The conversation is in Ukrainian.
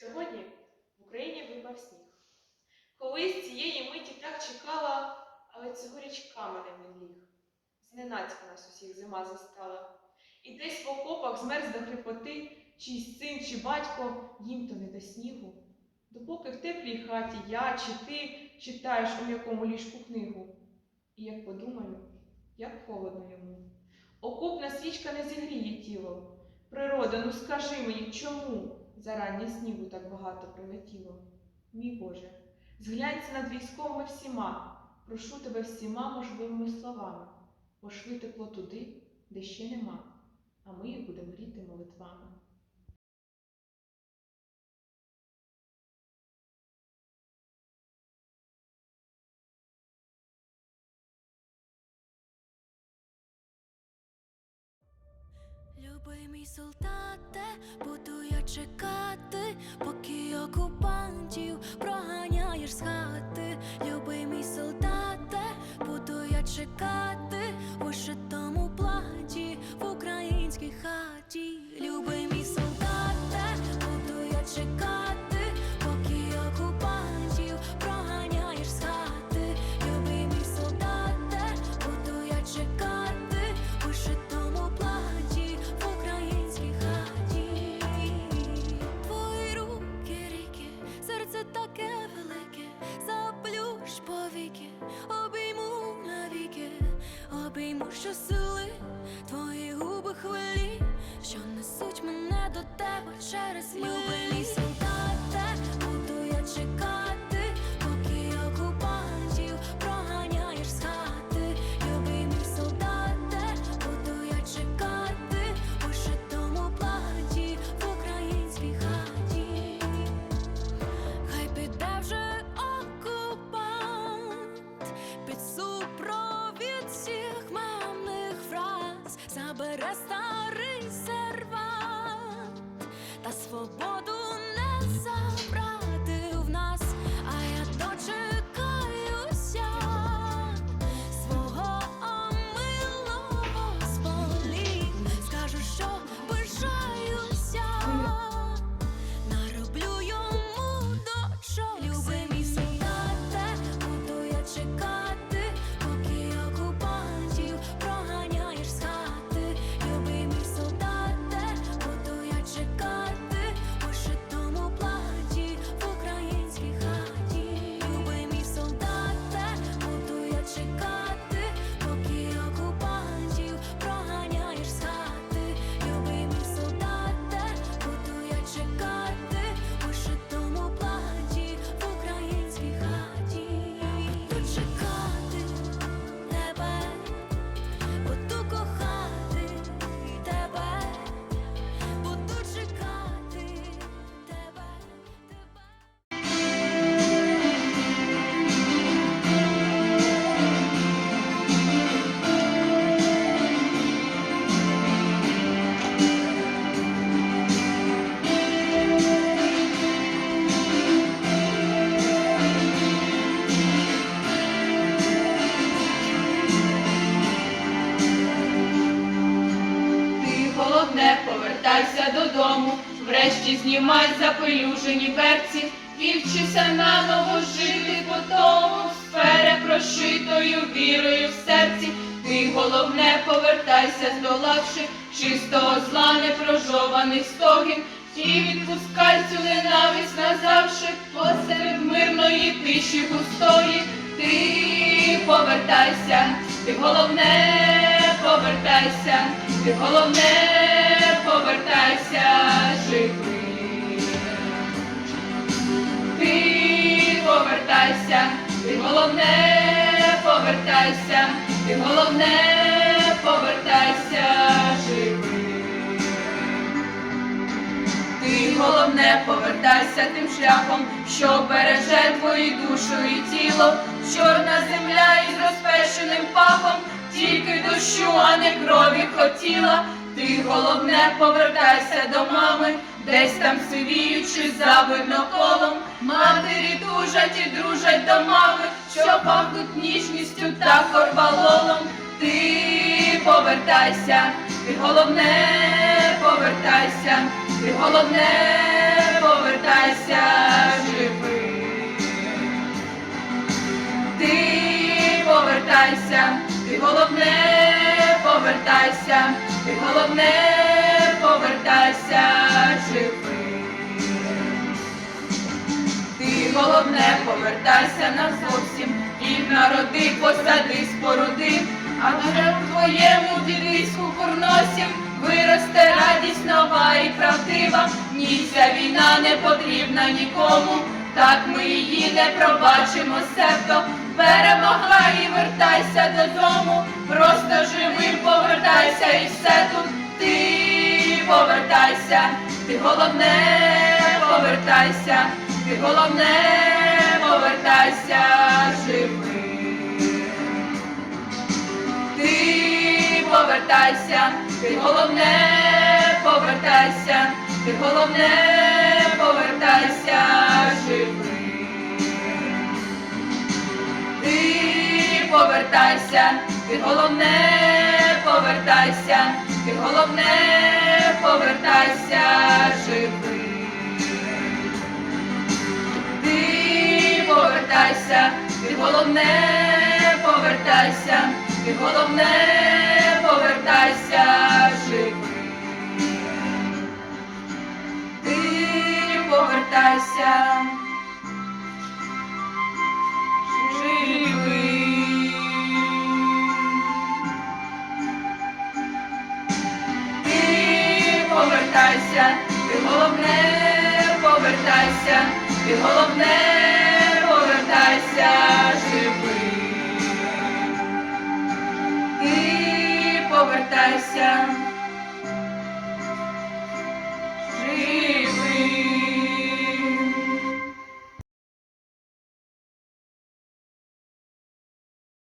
Сьогодні в Україні випав сніг. Колись цієї миті так чекала, але цьогоріч каменем він ліг. Зненацька нас усіх зима застала. І десь в окопах змерз до хрипоти, чийсь син чи батько, їм то не до снігу. Допоки в теплій хаті я чи ти читаєш у м'якому ліжку книгу. І як подумаю, як холодно йому. Окопна свічка не зігріє тіло. Природа, ну скажи мені, чому зарання снігу так багато прилетіло? Мій Боже, зглянься над військовими всіма, прошу тебе всіма можливими словами, пошли тепло туди, де ще нема, а ми їх будемо гріти молитвами. Любий мій солдате, буду я чекати, поки окупантів проганяєш через любий солдате, буду я чекати, поки окупантів проганяєш з хати. Любий мій солдате, чекати у вишитому платі в українській хаті. Хай піде вже окупант під супровід всіх фраз, забере старий врешті знімай запелюжені берці і вчися наново жити по тому з перепрошитою вірою в серці. Ти головне, повертайся, здолавши чистого зла, непрожованих стогін, і відпускай цю ненависть назавши посеред мирної тиші густої. Ти повертайся, ти головне, повертайся, ти головне, повертайся живий. Ти повертайся, ти головне, повертайся, ти головне, повертайся живий. Ти головне повертайся тим шляхом, що береже твою душу і тіло, чорна земля із розпеченим пахом, тільки дощу, а не крові хотіла. Ти головне повертайся до мами, десь там сивіючи за видноколом. Матері тужать і дружать до мами, що пахнуть ніжністю та корвалолом. Ти повертайся, ти головне повертайся, ти головне повертайся живий. Ти повертайся, ти головне повертайся, ти головне повертайся живий. Ти головне повертайся на зовсім, і народи, посади, споруди, а вже в твоєму дідиську курносім виросте радість нова і правдива. Ні, ця війна не потрібна нікому, так ми її не пробачимо, себто перемогла і вертайся додому, просто живим повертайся і все тут. Ти повертайся, ти головне повертайся, ти головне повертайся живим. Ти повертайся, ти головне повертайся, ти головне повертайся Ти повертайся, ти головне повертайся, ти головне повертайся живим. Ти повертайся, ти головне повертайся, ти головне повертайся живим. Ти повертайся. Повертайся, ти головне повертайся, ти головне повертайся живий. Ти повертайся.